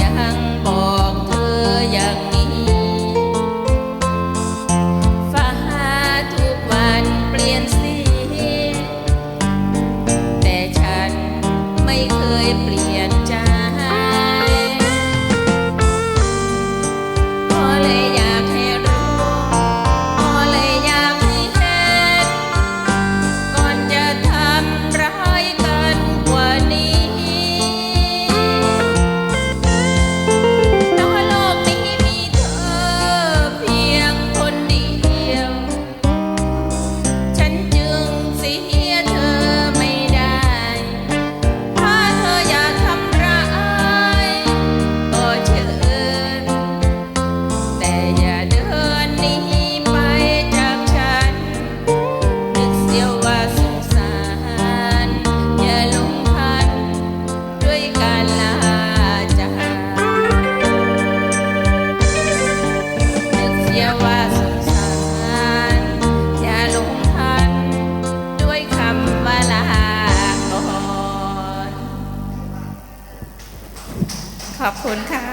ยังบอกเธออย่างนี้ฟ้าทุกวันเปลี่ยนสี แต่ฉันไม่เคยเปลี่ยนใจ ขอบคุณค่ะ